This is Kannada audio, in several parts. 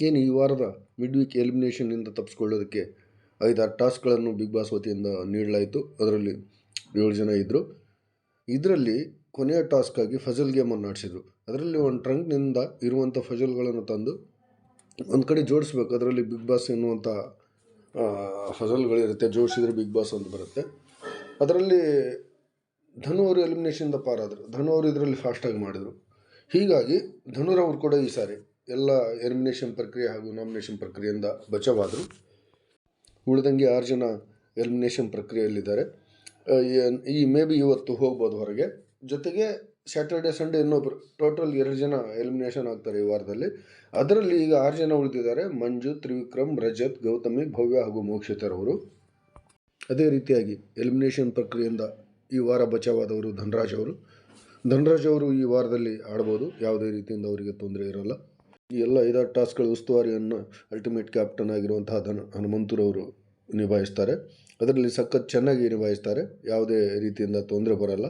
ಏನು ಈ ವಾರದ ಮಿಡ್ ವೀಕ್ ಎಲಿಮಿನೇಷನ್ನಿಂದ ತಪ್ಪಿಸ್ಕೊಳ್ಳೋದಕ್ಕೆ ಐದಾರು ಟಾಸ್ಕ್ಗಳನ್ನು ಬಿಗ್ ಬಾಸ್ ವತಿಯಿಂದ ನೀಡಲಾಯಿತು. ಅದರಲ್ಲಿ ಏಳು ಜನ ಇದ್ದರು ಇದರಲ್ಲಿ ಕೊನೆಯ ಟಾಸ್ಕಾಗಿ ಫಜಲ್ ಗೇಮನ್ನು ಆಡಿಸಿದ್ರು. ಅದರಲ್ಲಿ ಒಂದು ಟ್ರಂಕ್ನಿಂದ ಇರುವಂಥ ಫಜಲ್ಗಳನ್ನು ತಂದು ಒಂದು ಕಡೆ ಜೋಡಿಸ್ಬೇಕು. ಅದರಲ್ಲಿ ಬಿಗ್ ಬಾಸ್ ಎನ್ನುವಂಥ ಫಜಲ್ಗಳಿರುತ್ತೆ. ಜೋಡಿಸಿದ್ರೆ ಬಿಗ್ ಬಾಸ್ ಅಂತ ಬರುತ್ತೆ. ಅದರಲ್ಲಿ ಧನು ಅವರು ಎಲಿಮಿನೇಷನ್ದ ಪಾರಾದರು. ಧನು ಅವರು ಇದರಲ್ಲಿ ಫಾಸ್ಟಾಗಿ ಮಾಡಿದರು. ಹೀಗಾಗಿ ಧನುರವರು ಕೂಡ ಈ ಸಾರಿ ಎಲ್ಲ ಎಲಿಮಿನೇಷನ್ ಪ್ರಕ್ರಿಯೆ ಹಾಗೂ ನಾಮಿನೇಷನ್ ಪ್ರಕ್ರಿಯೆಯಿಂದ ಬಚಾವಾದರು. ಉಳಿದಂಗೆ ಆರು ಜನ ಎಲಿಮಿನೇಷನ್ ಪ್ರಕ್ರಿಯೆಯಲ್ಲಿದ್ದಾರೆ. ಈ ಮೇ ಬಿ ಇವತ್ತು ಹೋಗ್ಬೋದು ಹೊರಗೆ. ಜೊತೆಗೆ ಸ್ಯಾಟರ್ಡೆ ಸಂಡೇ ಇನ್ನೊಬ್ಬರು ಟೋಟಲ್ ಎರಡು ಜನ ಎಲಿಮಿನೇಷನ್ ಆಗ್ತಾರೆ ಈ ವಾರದಲ್ಲಿ. ಅದರಲ್ಲಿ ಈಗ ಆರು ಜನ ಉಳಿದಿದ್ದಾರೆ. ಮಂಜು, ತ್ರಿವಿಕ್ರಮ್, ರಜತ್, ಗೌತಮಿ, ಭವ್ಯ ಹಾಗೂ ಮೋಕ್ಷಿತರವರು ಅದೇ ರೀತಿಯಾಗಿ ಎಲಿಮಿನೇಷನ್ ಪ್ರಕ್ರಿಯೆಯಿಂದ ಈ ವಾರ ಬಚಾವಾದವರು ಧನರಾಜ್ ಅವರು. ಧನರಾಜ್ ಅವರು ಈ ವಾರದಲ್ಲಿ ಆಡ್ಬೋದು. ಯಾವುದೇ ರೀತಿಯಿಂದ ಅವರಿಗೆ ತೊಂದರೆ ಇರಲ್ಲ. ಈ ಎಲ್ಲ ಐದಾರು ಟಾಸ್ಕ್ಗಳ ಉಸ್ತುವಾರಿಯನ್ನು ಅಲ್ಟಿಮೇಟ್ ಕ್ಯಾಪ್ಟನ್ ಆಗಿರುವಂತಹ ಧನ ಹನುಮಂತರವರು ನಿಭಾಯಿಸ್ತಾರೆ. ಅದರಲ್ಲಿ ಸಖತ್ ಚೆನ್ನಾಗಿ ನಿಭಾಯಿಸ್ತಾರೆ. ಯಾವುದೇ ರೀತಿಯಿಂದ ತೊಂದರೆ ಬರಲ್ಲ.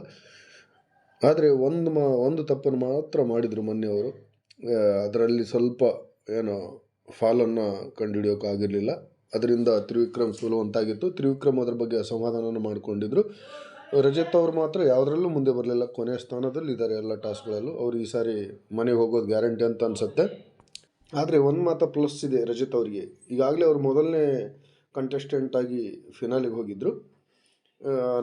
ಆದರೆ ಒಂದು ಮಾ, ಒಂದು ತಪ್ಪನ್ನು ಮಾತ್ರ ಮಾಡಿದರು ಮೊನ್ನೆ ಅವರು. ಅದರಲ್ಲಿ ಸ್ವಲ್ಪ ಏನು ಫಾಲನ್ನು ಕಂಡುಹಿಡಿಯೋಕ್ಕಾಗಿರಲಿಲ್ಲ ಅದರಿಂದ ತ್ರಿವಿಕ್ರಮ್ ಸೋಲುವಂತಾಗಿತ್ತು. ತ್ರಿವಿಕ್ರಮ್ ಅದರ ಬಗ್ಗೆ ಅಸಮಾಧಾನವನ್ನು ಮಾಡಿಕೊಂಡಿದ್ರು. ರಜತ್ ಅವರು ಮಾತ್ರ ಯಾವುದರಲ್ಲೂ ಮುಂದೆ ಬರಲಿಲ್ಲ. ಕೊನೆಯ ಸ್ಥಾನದಲ್ಲಿ ಇದ್ದಾರೆ ಎಲ್ಲ ಟಾಸ್ಕ್ಗಳಲ್ಲೂ. ಅವ್ರು ಈ ಸಾರಿ ಮನೆಗೆ ಹೋಗೋದು ಗ್ಯಾರಂಟಿ ಅಂತ ಅನಿಸುತ್ತೆ. ಆದರೆ ಒಂದು ಮಾತ್ರ ಪ್ಲಸ್ ಇದೆ ರಜತ್ ಅವರಿಗೆ. ಈಗಾಗಲೇ ಅವರು ಮೊದಲನೇ ಕಂಟೆಸ್ಟೆಂಟ್ ಆಗಿ ಫಿನಾಲಿಗೆ ಹೋಗಿದ್ದರು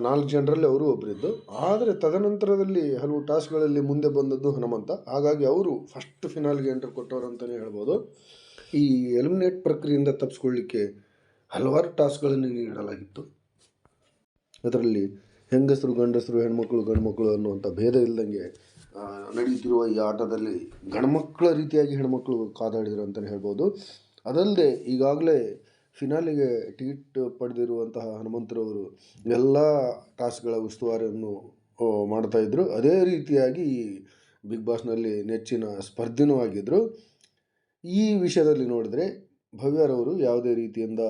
ನಾಲ್ಕು ಜನರಲ್ಲಿ ಅವರು ಒಬ್ಬರಿದ್ದು ಆದರೆ ತದನಂತರದಲ್ಲಿ ಹಲವು ಟಾಸ್ಕ್ಗಳಲ್ಲಿ ಮುಂದೆ ಬಂದದ್ದು ಹನುಮಂತ. ಹಾಗಾಗಿ ಅವರು ಫಸ್ಟ್ ಫಿನಾಲ್ಗೆ ಎಂಟ್ರ್ ಕೊಟ್ಟವರು ಅಂತಲೇ ಹೇಳ್ಬೋದು. ಈ ಎಲಿಮಿನೇಟ್ ಪ್ರಕ್ರಿಯೆಯಿಂದ ತಪ್ಪಿಸ್ಕೊಳ್ಳಿಕ್ಕೆ ಹಲವಾರು ಟಾಸ್ಕ್ಗಳನ್ನು ನೀಡಲಾಗಿತ್ತು. ಅದರಲ್ಲಿ ಹೆಂಗಸರು ಗಂಡಸರು ಹೆಣ್ಮಕ್ಳು ಗಂಡ್ಮಕ್ಳು ಅನ್ನುವಂಥ ಭೇದ ಇಲ್ಲದಂಗೆ ನಡೆಯುತ್ತಿರುವ ಈ ಆಟದಲ್ಲಿ ಗಣಮಕ್ಕಳ ರೀತಿಯಾಗಿ ಹೆಣ್ಮಕ್ಳು ಕಾದಾಡಿದರು ಅಂತಲೇ ಹೇಳ್ಬೋದು. ಅದಲ್ಲದೆ ಈಗಾಗಲೇ ಫಿನಾಲಿಗೆ ಟಿಕೆಟ್ ಪಡೆದಿರುವಂತಹ ಹನುಮಂತರವರು ಎಲ್ಲ ಟಾಸ್ಕ್ಗಳ ಉಸ್ತುವಾರಿಯನ್ನು ಮಾಡ್ತಾಯಿದ್ರು ಅದೇ ರೀತಿಯಾಗಿ ಈ ಬಿಗ್ ಬಾಸ್ನಲ್ಲಿ ನೆಚ್ಚಿನ ಸ್ಪರ್ಧಿನೂ ಆಗಿದ್ದರು ಈ ವಿಷಯದಲ್ಲಿ ನೋಡಿದ್ರೆ ಭವ್ಯರವರು ಯಾವುದೇ ರೀತಿಯಿಂದ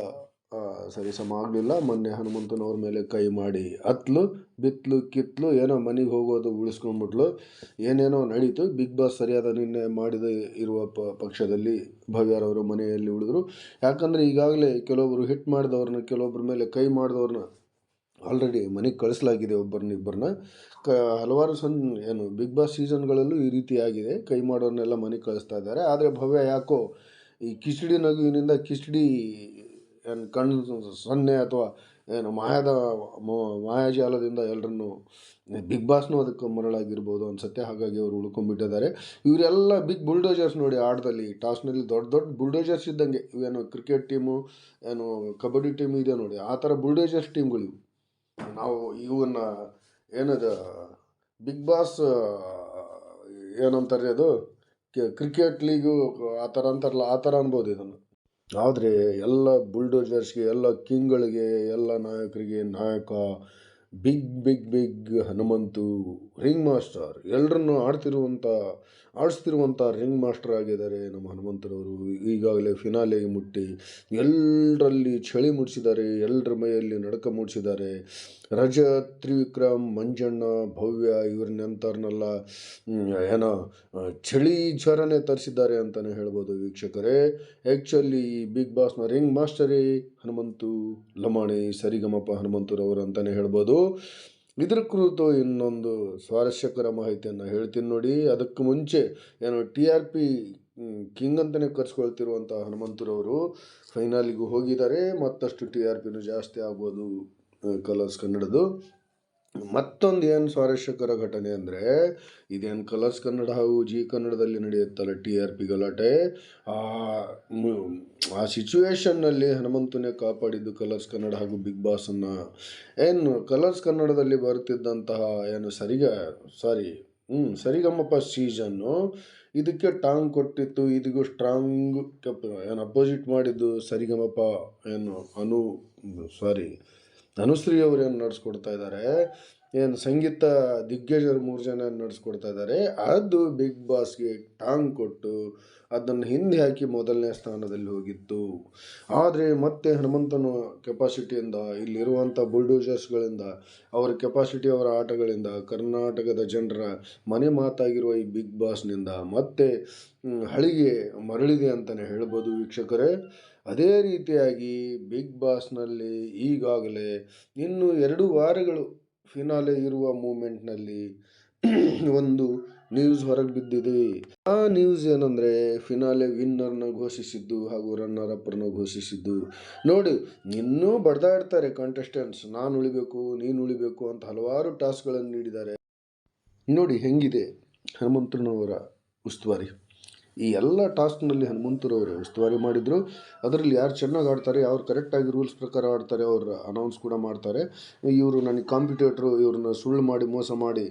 ಆ, ಸರಿಸಮ ಆಗಲಿಲ್ಲ ಮೊನ್ನೆ ಹನುಮಂತನವ್ರ ಮೇಲೆ ಕೈ ಮಾಡಿ ಅತ್ಲು ಬಿತ್ಲು ಕಿತ್ಲು ಏನೋ ಮನೆಗೆ ಹೋಗೋದು ಉಳಿಸ್ಕೊಂಡ್ಬಿಟ್ಲು ಏನೇನೋ ನಡೀತು. ಬಿಗ್ ಬಾಸ್ ಸರಿಯಾದ ನಿರ್ಣಯ ಮಾಡಿದ ಇರುವ ಪ ಪಕ್ಷದಲ್ಲಿ ಭವ್ಯರವರು ಮನೆಯಲ್ಲಿ ಉಳಿದ್ರು. ಯಾಕಂದರೆ ಈಗಾಗಲೇ ಕೆಲವೊಬ್ಬರು ಹಿಟ್ ಮಾಡಿದವ್ರನ್ನ ಕೆಲವೊಬ್ಬರ ಮೇಲೆ ಕೈ ಮಾಡಿದವ್ರನ್ನ ಆಲ್ರೆಡಿ ಮನೆಗೆ ಕಳಿಸಲಾಗಿದೆ ಒಬ್ಬರನ್ನ ಇಬ್ಬರನ್ನ ಕ ಹಲವಾರು ಸನ್ ಏನು ಬಿಗ್ ಬಾಸ್ ಸೀಸನ್ಗಳಲ್ಲೂ ಈ ರೀತಿ ಆಗಿದೆ. ಕೈ ಮಾಡೋರನ್ನೆಲ್ಲ ಮನೆಗೆ ಕಳಿಸ್ತಾ ಇದ್ದಾರೆ. ಆದರೆ ಭವ್ಯ ಯಾಕೋ ಈ ಕಿಚಡಿ ನಗುವಿನಿಂದ ಕಿಚಡಿ ಏನು ಕಣ್ಣು ಸೊನ್ನೆ ಅಥವಾ ಏನು ಮಾಯದ ಮಾಯಾಜಾಲದಿಂದ ಎಲ್ಲರನ್ನು ಬಿಗ್ ಬಾಸ್ನೂ ಅದಕ್ಕೆ ಮರಳಾಗಿರ್ಬೋದು ಅನ್ಸುತ್ತೆ. ಹಾಗಾಗಿ ಅವರು ಉಳ್ಕೊಂಡ್ಬಿಟ್ಟಿದ್ದಾರೆ. ಇವರೆಲ್ಲ ಬಿಗ್ ಬುಲ್ಡೋಜರ್ಸ್ ನೋಡಿ ಆಟದಲ್ಲಿ, ಟಾಸ್ನಲ್ಲಿ ದೊಡ್ಡ ದೊಡ್ಡ ಬುಲ್ಡೋಜರ್ಸ್ ಇದ್ದಂಗೆ. ಇವೇನು ಕ್ರಿಕೆಟ್ ಟೀಮು, ಏನು ಕಬಡ್ಡಿ ಟೀಮ್ ಇದೆ ನೋಡಿ. ಆ ಥರ ಬುಲ್ಡೋಜರ್ಸ್ ಟೀಮ್ಗಳು ನಾವು ಇವನ್ನ ಏನದು, ಬಿಗ್ ಬಾಸ್, ಏನಂತಾರೆ ಅದು ಕ್ರಿಕೆಟ್ ಲೀಗು ಆ ಥರ ಅಂತಾರಲ್ಲ, ಆ ಥರ ಅನ್ಬೋದು ಇದನ್ನು. ಆದರೆ ಎಲ್ಲ ಬುಲ್ಡೋಜರ್ಸ್ಗೆ, ಎಲ್ಲ ಕಿಂಗ್ಗಳಿಗೆ, ಎಲ್ಲ ನಾಯಕರಿಗೆ ನಾಯಕ, big big big Hanumanthu, ring master ಎಲ್ಲರನ್ನು ಆಡ್ತಿರುವಂಥ ಆಡಿಸ್ತಿರುವಂಥ ರಿಂಗ್ ಮಾಸ್ಟರ್ ಆಗಿದ್ದಾರೆ ನಮ್ಮ ಹನುಮಂತರವರು. ಈಗಾಗಲೇ ಫಿನಾಲೆಗೆ ಮುಟ್ಟಿ ಎಲ್ಲರಲ್ಲಿ ಚಳಿ ಮೂಡಿಸಿದ್ದಾರೆ ಎಲ್ಲರ ಮೈಯಲ್ಲಿ ನಡಕ ಮೂಡಿಸಿದ್ದಾರೆ. ರಜ, ತ್ರಿವಿಕ್ರಮ್, ಮಂಜಣ್ಣ, ಭವ್ಯ ಇವ್ರನ್ನೆಂಥವ್ರನ್ನೆಲ್ಲ ಏನೋ ಚಳಿ ಜ್ವರನೇ ತರಿಸಿದ್ದಾರೆ ಅಂತಲೇ ಹೇಳ್ಬೋದು ವೀಕ್ಷಕರೇ. ಆ್ಯಕ್ಚುಲಿ ಈ ಬಿಗ್ ಬಾಸ್ನ ರಿಂಗ್ ಮಾಸ್ಟರೇ ಹನುಮಂತು ಲಮಾಣಿ, ಸರಿಗಮಪ ಹನುಮಂತರವರು ಅಂತಲೇ ಹೇಳ್ಬೋದು. ಇದ್ರ ಕುರಿತು ಇನ್ನೊಂದು ಸ್ವಾರಸ್ಯಕರ ಮಾಹಿತಿಯನ್ನು ಹೇಳ್ತೀನಿ ನೋಡಿ. ಅದಕ್ಕೆ ಮುಂಚೆ ಏನು ಟಿ ಆರ್ ಪಿ ಕಿಂಗ್ ಅಂತಲೇ ಕರೆಸ್ಕೊಳ್ತಿರುವಂಥ ಹನುಮಂತರವರು ಫೈನಲಿಗೂ ಹೋಗಿದ್ದಾರೆ. ಮತ್ತಷ್ಟು ಟಿ ಆರ್ ಪಿನೂ ಜಾಸ್ತಿ ಆಗ್ಬೋದು ಕಲರ್ಸ್ ಕನ್ನಡದು. ಮತ್ತೊಂದು ಏನು ಸ್ವಾರಸ್ಯಕರ ಘಟನೆ ಅಂದರೆ, ಇದೇನು ಕಲರ್ಸ್ ಕನ್ನಡ ಹಾಗೂ ಜಿ ಕನ್ನಡದಲ್ಲಿ ನಡೆಯುತ್ತಲ್ಲ ಟಿ ಆರ್ ಪಿ ಗಲಾಟೆ ಆ ಸಿಚುವೇಶನ್ನಲ್ಲಿ ಹನುಮಂತನೇ ಕಾಪಾಡಿದ್ದು ಕಲರ್ಸ್ ಕನ್ನಡ ಹಾಗೂ ಬಿಗ್ ಬಾಸನ್ನು ಏನು ಕಲರ್ಸ್ ಕನ್ನಡದಲ್ಲಿ ಬರುತ್ತಿದ್ದಂತಹ ಏನು ಸರಿಗ ಸಾರಿ ಹ್ಞೂ ಸರಿಗಮ್ಮಪ್ಪ ಸೀಸನ್ನು ಇದಕ್ಕೆ ಟಾಂಗ್ ಕೊಟ್ಟಿತ್ತು, ಇದಿಗೂ ಸ್ಟ್ರಾಂಗ್ ಕೆಪ್, ಏನು ಅಪೋಸಿಟ್ ಮಾಡಿದ್ದು ಸರಿಗಮಪ, ಏನು ಅನು ಸಾರಿ ಅನುಶ್ರೀ ಅವರು ಏನು ನಡೆಸ್ಕೊಡ್ತಾ ಇದ್ದಾರೆ ಏನು ಸಂಗೀತ ದಿಗ್ಗಜರು ಮೂರು ಜನ ನಡೆಸ್ಕೊಡ್ತಾ ಇದ್ದಾರೆ ಅದು ಬಿಗ್ ಬಾಸ್ಗೆ ಟಾಂಗ್ ಕೊಟ್ಟು ಅದನ್ನು ಹಿಂದೆ ಹಾಕಿ ಮೊದಲನೇ ಸ್ಥಾನದಲ್ಲಿ ಹೋಗಿತ್ತು ಆದರೆ ಮತ್ತೆ ಹನುಮಂತನ ಕೆಪಾಸಿಟಿಯಿಂದ ಇಲ್ಲಿರುವಂಥ ಬುಲ್ಡೋಜರ್ಸ್ಗಳಿಂದ, ಅವರ ಕೆಪಾಸಿಟಿ ಅವರ ಆಟಗಳಿಂದ, ಕರ್ನಾಟಕದ ಜನರ ಮನೆ ಮಾತಾಗಿರುವ ಈ ಬಿಗ್ ಬಾಸ್ನಿಂದ ಮತ್ತೆ ಹಳಿಗೆ ಮರಳಿದೆ ಅಂತಲೇ ಹೇಳ್ಬೋದು ವೀಕ್ಷಕರೇ. ಅದೇ ರೀತಿಯಾಗಿ ಬಿಗ್ ಬಾಸ್ನಲ್ಲಿ ಈಗಾಗಲೇ ಇನ್ನು ಎರಡು ವಾರಗಳು ಫಿನಾಲೆ ಇರುವ ಮೂಮೆಂಟ್ನಲ್ಲಿ ಒಂದು ನ್ಯೂಸ್ ಹೊರಗೆ ಬಿದ್ದಿದೆ. ಆ ನ್ಯೂಸ್ ಏನಂದರೆ ಫಿನಾಲೆ ವಿನ್ನರ್ನ ಘೋಷಿಸಿದ್ದು ಹಾಗೂ ರನ್ನರ್ ಅಪ್ಪರ್ನ ಘೋಷಿಸಿದ್ದು. ನೋಡಿ ಇನ್ನೂ ಬಡ್ದಾಡ್ತಾರೆ ಕಂಟೆಸ್ಟೆಂಟ್ಸ್ ನಾನು ಉಳಿಬೇಕು, ನೀನು ಉಳಿಬೇಕು ಅಂತ ಹಲವಾರು ಟಾಸ್ಕ್ಗಳನ್ನು ನೀಡಿದ್ದಾರೆ. ನೋಡಿ, ಹೆಂಗಿದೆ ಹನುಮಂತನವರ ಉಸ್ತುವಾರಿ? ಈ ಎಲ್ಲ ಟಾಸ್ಕ್ನಲ್ಲಿ ಹನುಮಂತರವರು ಉಸ್ತುವಾರಿ ಮಾಡಿದರು. ಅದರಲ್ಲಿ ಯಾರು ಚೆನ್ನಾಗಿ ಆಡ್ತಾರೆ, ಅವ್ರು ಕರೆಕ್ಟಾಗಿ ರೂಲ್ಸ್ ಪ್ರಕಾರ ಆಡ್ತಾರೆ, ಅವರು ಅನೌನ್ಸ್ ಕೂಡ ಮಾಡ್ತಾರೆ. ಇವರು ನನಗೆ ಕಾಂಪಿಟೇಟ್ರು ಇವ್ರನ್ನ ಸುಳ್ಳು ಮಾಡಿ, ಮೋಸ ಮಾಡಿ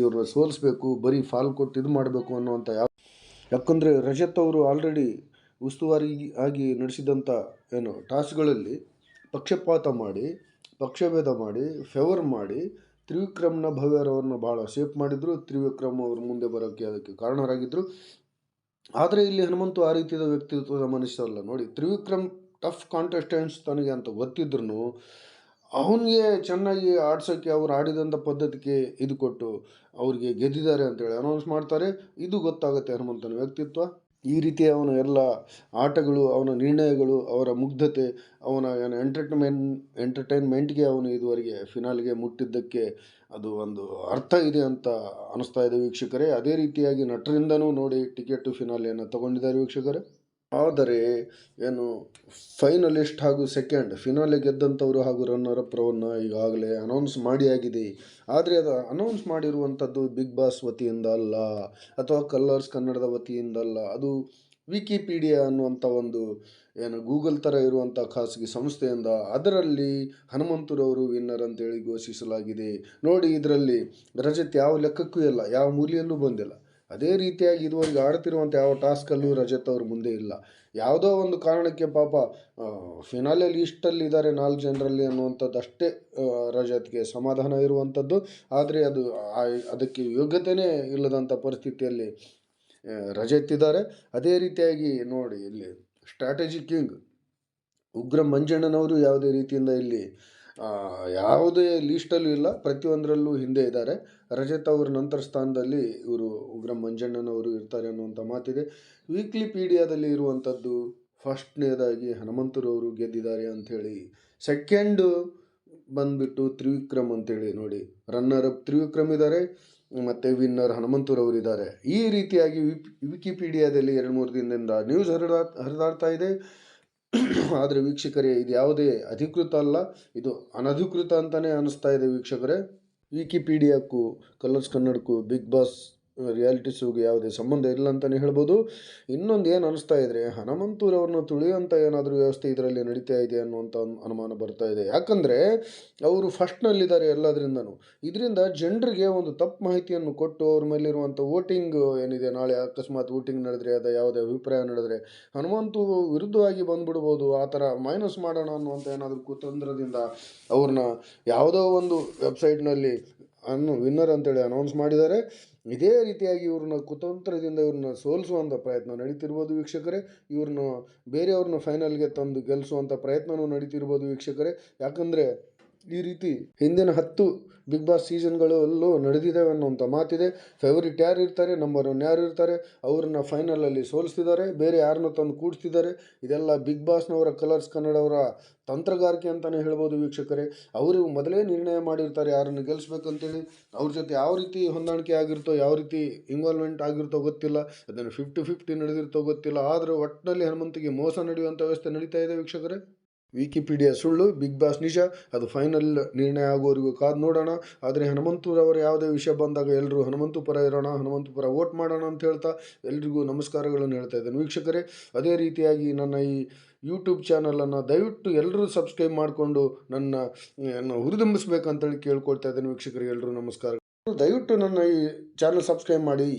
ಇವ್ರನ್ನ ಸೋಲಿಸ್ಬೇಕು, ಬರೀ ಫಾಲ್ ಕೊಟ್ಟು ಇದು ಮಾಡಬೇಕು ಅನ್ನೋವಂಥ ಯಾವ ಯಾಕಂದರೆ ರಜತ್ ಅವರು ಆಲ್ರೆಡಿ ಉಸ್ತುವಾರಿ ಆಗಿ ನಡೆಸಿದಂಥ ಏನು ಟಾಸ್ಕ್ಗಳಲ್ಲಿ ಪಕ್ಷಪಾತ ಮಾಡಿ, ಪಕ್ಷಭೇದ ಮಾಡಿ ಫೇವರ್ ಮಾಡಿ, ತ್ರಿವಿಕ್ರಮ್ನ ಭವ್ಯರವ್ರನ್ನ ಭಾಳ ಸೇಫ್ ಮಾಡಿದರು. ತ್ರಿವಿಕ್ರಮ್ ಅವರು ಮುಂದೆ ಬರೋಕ್ಕೆ ಅದಕ್ಕೆ ಕಾರಣರಾಗಿದ್ದರು ಆದರೆ ಇಲ್ಲಿ ಹನುಮಂತು ಆ ರೀತಿಯ ವ್ಯಕ್ತಿತ್ವದ ಮನುಷ್ಯ ಅಲ್ಲ ನೋಡಿ, ತ್ರಿವಿಕ್ರಮ್ ಟಫ್ ಕಾಂಟೆಸ್ಟೆಂಟ್ಸ್ ತನಗೆ ಅಂತ ಗೊತ್ತಿದ್ರು ಅವನಿಗೆ ಚೆನ್ನಾಗಿ ಆಡ್ಸೋಕ್ಕೆ ಅವ್ರು ಆಡಿದಂಥ ಪದ್ಧತಿಗೆ ಇದು ಕೊಟ್ಟು ಅವ್ರಿಗೆ ಗೆದ್ದಿದ್ದಾರೆ ಅಂತೇಳಿ ಅನೌನ್ಸ್ ಮಾಡ್ತಾರೆ. ಇದು ಗೊತ್ತಾಗುತ್ತೆ ಹನುಮಂತನ ವ್ಯಕ್ತಿತ್ವ. ಈ ರೀತಿ ಅವನ ಎಲ್ಲ ಆಟಗಳು, ಅವನ ನಿರ್ಣಯಗಳು, ಅವರ ಮುಗ್ಧತೆ, ಅವನ ಏನು ಎಂಟರ್ಟೈನ್ಮೆಂಟ್ ಎಂಟರ್ಟೈನ್ಮೆಂಟ್ಗೆ ಅವನು ಇದುವರೆಗೆ ಫಿನಾಲ್ಗೆ ಮುಟ್ಟಿದ್ದಕ್ಕೆ ಅದು ಒಂದು ಅರ್ಥ ಇದೆ ಅಂತ ಅನಿಸ್ತಾ ಇದೆ ವೀಕ್ಷಕರೇ. ಅದೇ ರೀತಿಯಾಗಿ ನಟರಿಂದನೂ ನೋಡಿ ಟಿಕೆಟ್ ಫಿನಾಲೆಯನ್ನು ತಗೊಂಡಿದ್ದಾರೆ ವೀಕ್ಷಕರೇ. ಆದರೆ, ಏನು ಫೈನಲಿಸ್ಟ್ ಹಾಗೂ ಸೆಕೆಂಡ್ ಫಿನಾಲೆ ಗೆದ್ದಂಥವರು ಹಾಗೂ ರನ್ನರ್ ಅಪ್ರವನ್ನು ಈಗಾಗಲೇ ಅನೌನ್ಸ್ ಮಾಡಿ ಆಗಿದೆ. ಆದರೆ ಅದು ಅನೌನ್ಸ್ ಮಾಡಿರುವಂಥದ್ದು ಬಿಗ್ ಬಾಸ್ ವತಿಯಿಂದ ಅಲ್ಲ, ಅಥವಾ ಕಲ್ಲರ್ಸ್ ಕನ್ನಡದ ವತಿಯಿಂದ ಅಲ್ಲ, ಅದು ವಿಕಿಪೀಡಿಯಾ ಅನ್ನುವಂಥ ಒಂದು, ಏನು ಗೂಗಲ್ ಥರ ಇರುವಂಥ ಖಾಸಗಿ ಸಂಸ್ಥೆಯಿಂದ ಅದರಲ್ಲಿ ಹನುಮಂತರವರು ವಿನ್ನರ್ ಅಂತೇಳಿ ಘೋಷಿಸಲಾಗಿದೆ. ನೋಡಿ ಇದರಲ್ಲಿ ರಜತ್ ಯಾವ ಲೆಕ್ಕಕ್ಕೂ ಇಲ್ಲ, ಯಾವ ಮೂಲೆಯಲ್ಲೂ ಬಂದಿಲ್ಲ. ಅದೇ ರೀತಿಯಾಗಿ ಇದುವರೆಗೆ ಆಡ್ತಿರುವಂಥ ಯಾವ ಟಾಸ್ಕಲ್ಲೂ ರಜತ್ ಅವರು ಮುಂದೆ ಇಲ್ಲ. ಯಾವುದೋ ಒಂದು ಕಾರಣಕ್ಕೆ ಪಾಪ ಫಿನಾಲೆ ಲೀಸ್ಟಲ್ಲಿ ಇದ್ದಾರೆ ನಾಲ್ಕು ಜನರಲ್ಲಿ ಅನ್ನುವಂಥದ್ದು ಅಷ್ಟೇ ರಜತ್ಗೆ ಸಮಾಧಾನ ಇರುವಂಥದ್ದು. ಆದರೆ ಅದು ಅದಕ್ಕೆ ಯೋಗ್ಯತೆಯೇ ಇಲ್ಲದಂಥ ಪರಿಸ್ಥಿತಿಯಲ್ಲಿ ರಜತ್ ಇದ್ದಾರೆ. ಅದೇ ರೀತಿಯಾಗಿ ನೋಡಿ ಇಲ್ಲಿ ಸ್ಟ್ರಾಟಜಿ ಕಿಂಗ್ ಉಗ್ರ ಮಂಜಣ್ಣನವರು ಯಾವುದೇ ರೀತಿಯಿಂದ ಇಲ್ಲಿ ಯಾವುದೇ ಲೀಸ್ಟಲ್ಲೂ ಇಲ್ಲ. ಪ್ರತಿಯೊಂದರಲ್ಲೂ ಹಿಂದೆ ಇದ್ದಾರೆ. ರಜತ್ ಅವರ ನಂತರ ಸ್ಥಾನದಲ್ಲಿ ಇವರು ಉಗ್ರ ಮಂಜಣ್ಣನವರು ಇರ್ತಾರೆ ಅನ್ನುವಂಥ ಮಾತಿದೆ. ವೀಕ್ಲಿ ಪೀಡಿಯಾದಲ್ಲಿ ಇರುವಂಥದ್ದು ಫಸ್ಟ್ನೇದಾಗಿ ಹನುಮಂತರವರು ಗೆದ್ದಿದ್ದಾರೆ ಅಂಥೇಳಿ. ಸೆಕೆಂಡು ಬಂದ್ಬಿಟ್ಟು ತ್ರಿವಿಕ್ರಮ್ ಅಂತೇಳಿ ನೋಡಿ. ರನ್ನರ್ ಅಪ್ ತ್ರಿವಿಕ್ರಮ್ ಇದ್ದಾರೆ. ಮತ್ತು ವಿನ್ನರ್ ಹನುಮಂತರವರು ಇದ್ದಾರೆ. ಈ ರೀತಿಯಾಗಿ ವಿಕಿಪೀಡಿಯಾದಲ್ಲಿ ಎರಡು ಮೂರು ದಿನದಿಂದ ನ್ಯೂಸ್ ಹರಿದಾ ಹರಿದಾಡ್ತಾ ಇದೆ. ಆದರೆ ವೀಕ್ಷಕರೇ, ಇದು ಯಾವುದೇ ಅಧಿಕೃತ ಅಲ್ಲ, ಇದು ಅನಧಿಕೃತ ಅಂತಲೇ ಅನ್ನಿಸ್ತಾ ಇದೆ ವೀಕ್ಷಕರೇ. ವಿಕಿಪೀಡಿಯಾಕ್ಕೂ, ಕಲರ್ಸ್ ಕನ್ನಡಕ್ಕೂ, ಬಿಗ್ ಬಾಸ್ ರಿಯಾಲಿಟಿ ಶೋಗೆ ಯಾವುದೇ ಸಂಬಂಧ ಇಲ್ಲ ಅಂತಲೇ ಹೇಳ್ಬೋದು. ಇನ್ನೊಂದು ಏನು ಅನಿಸ್ತಾ ಇದ್ರೆ ಹನುಮಂತೂರವ್ರನ್ನ ತುಳಿಯುವಂಥ ಏನಾದರೂ ವ್ಯವಸ್ಥೆ ಇದರಲ್ಲಿ ನಡೀತಾ ಇದೆ ಅನ್ನುವಂಥ ಅನುಮಾನ ಬರ್ತಾ ಇದೆ. ಯಾಕಂದರೆ, ಅವರು ಫಸ್ಟ್ನಲ್ಲಿದ್ದಾರೆ ಎಲ್ಲದರಿಂದನೂ. ಇದರಿಂದ ಜನರಿಗೆ ಒಂದು ತಪ್ಪು ಮಾಹಿತಿಯನ್ನು ಕೊಟ್ಟು ಅವ್ರ ಮೇಲಿರುವಂಥ ವೋಟಿಂಗ್ ಏನಿದೆ, ನಾಳೆ ಅಕಸ್ಮಾತ್ ವೋಟಿಂಗ್ ನಡೆದ್ರೆ, ಅದು ಯಾವುದೇ ಅಭಿಪ್ರಾಯ ನಡೆದ್ರೆ ಹನುಮಂತು ವಿರುದ್ಧವಾಗಿ ಬಂದ್ಬಿಡ್ಬೋದು, ಆ ಥರ ಮೈನಸ್ ಮಾಡೋಣ ಅನ್ನುವಂಥ ಏನಾದರೂ ಕುತಂತ್ರದಿಂದ ಅವ್ರನ್ನ ಯಾವುದೋ ಒಂದು ವೆಬ್ಸೈಟ್ನಲ್ಲಿ ಅನ್ನು ವಿನ್ನರ್ ಅಂತೇಳಿ ಅನೌನ್ಸ್ ಮಾಡಿದ್ದಾರೆ. ಇದೇ ರೀತಿಯಾಗಿ ಇವ್ರನ್ನ ಕುತಂತ್ರದಿಂದ ಇವ್ರನ್ನ ಸೋಲಿಸುವಂಥ ಪ್ರಯತ್ನ ನಡೀತಿರ್ಬೋದು ವೀಕ್ಷಕರೇ. ಇವ್ರನ್ನ ಬೇರೆಯವ್ರನ್ನ ಫೈನಲ್ಗೆ ತಂದು ಗೆಲ್ಲಿಸುವಂಥ ಪ್ರಯತ್ನವೂ ನಡೀತಿರ್ಬೋದು ವೀಕ್ಷಕರೇ. ಯಾಕಂದರೆ ಈ ರೀತಿ ಹಿಂದಿನ ಹತ್ತು ಬಿಗ್ ಬಾಸ್ ಸೀಸನ್ಗಳಲ್ಲೂ ನಡೆದಿದ್ದಾವೆ ಅನ್ನುವಂಥ ಮಾತಿದೆ. ಫೇವರಿಟ್ ಯಾರು ಇರ್ತಾರೆ ನಂಬರ್ ಒನ್ ಯಾರು ಇರ್ತಾರೆ, ಅವ್ರನ್ನ ಫೈನಲಲ್ಲಿ ಸೋಲಿಸ್ತಿದ್ದಾರೆ, ಬೇರೆ ಯಾರನ್ನ ತಂದು ಕೂಡಿಸ್ತಿದ್ದಾರೆ. ಇದೆಲ್ಲ ಬಿಗ್ ಬಾಸ್ನವರ ಕಲರ್ಸ್ ಕನ್ನಡವರ ತಂತ್ರಗಾರಿಕೆ ಅಂತಲೇ ಹೇಳ್ಬೋದು ವೀಕ್ಷಕರೇ. ಅವರು ಮೊದಲೇ ನಿರ್ಣಯ ಮಾಡಿರ್ತಾರೆ ಯಾರನ್ನು ಗೆಲ್ಲಿಸ್ಬೇಕಂತೇಳಿ ಅವ್ರ ಜೊತೆ ಯಾವ ರೀತಿ ಹೊಂದಾಣಿಕೆ ಆಗಿರ್ತೋ, ಯಾವ ರೀತಿ ಇನ್ವಾಲ್ವ್ಮೆಂಟ್ ಆಗಿರ್ತೋ ಗೊತ್ತಿಲ್ಲ. ಅದನ್ನು ಫಿಫ್ಟಿ ಫಿಫ್ಟಿ ನಡೆದಿರ್ತೋ ಗೊತ್ತಿಲ್ಲ. ಆದರೂ ಒಟ್ಟಿನಲ್ಲಿ ಹನುಮಂತಿಗೆ ಮೋಸ ನಡೆಯುವಂಥ ವ್ಯವಸ್ಥೆ ನಡೀತಾ ಇದೆ ವೀಕ್ಷಕರೇ. ವಿಕಿಪೀಡಿಯಾ ಸುಳ್ಳು, ಬಿಗ್ ಬಾಸ್ ನಿಜ ಅದು ಫೈನಲ್ ನಿರ್ಣಯ ಆಗೋವರೆಗೂ ಕಾದು ನೋಡೋಣ. ಆದರೆ ಹನುಮಂತರವರ ಯಾವುದೇ ವಿಷಯ ಬಂದಾಗ ಎಲ್ಲರೂ ಹನುಮಂತು ಪರ ಇರೋಣ ಹನುಮಂತು ಪರ ವೋಟ್ ಮಾಡೋಣ ಅಂತ ಹೇಳ್ತಾ ಎಲ್ರಿಗೂ ನಮಸ್ಕಾರಗಳನ್ನು ಹೇಳ್ತಾ ಇದ್ದೇನೆ. ವೀಕ್ಷಕರೇ, ಅದೇ ರೀತಿಯಾಗಿ ನನ್ನ ಈ ಯೂಟ್ಯೂಬ್ ಚಾನಲನ್ನು ದಯವಿಟ್ಟು ಎಲ್ಲರೂ ಸಬ್ಸ್ಕ್ರೈಬ್ ಮಾಡಿಕೊಂಡು ನನ್ನ ನನ್ನ ಹುರಿದುಂಬಿಸ್ಬೇಕಂತೇಳಿ ಕೇಳ್ಕೊಳ್ತಾ ಇದ್ದೇನೆ ವೀಕ್ಷಕರಿಗೆ ಎಲ್ಲರೂ ನಮಸ್ಕಾರ. ದಯವಿಟ್ಟು ನನ್ನ ಈ ಚಾನಲ್ ಸಬ್ಸ್ಕ್ರೈಬ್ ಮಾಡಿ.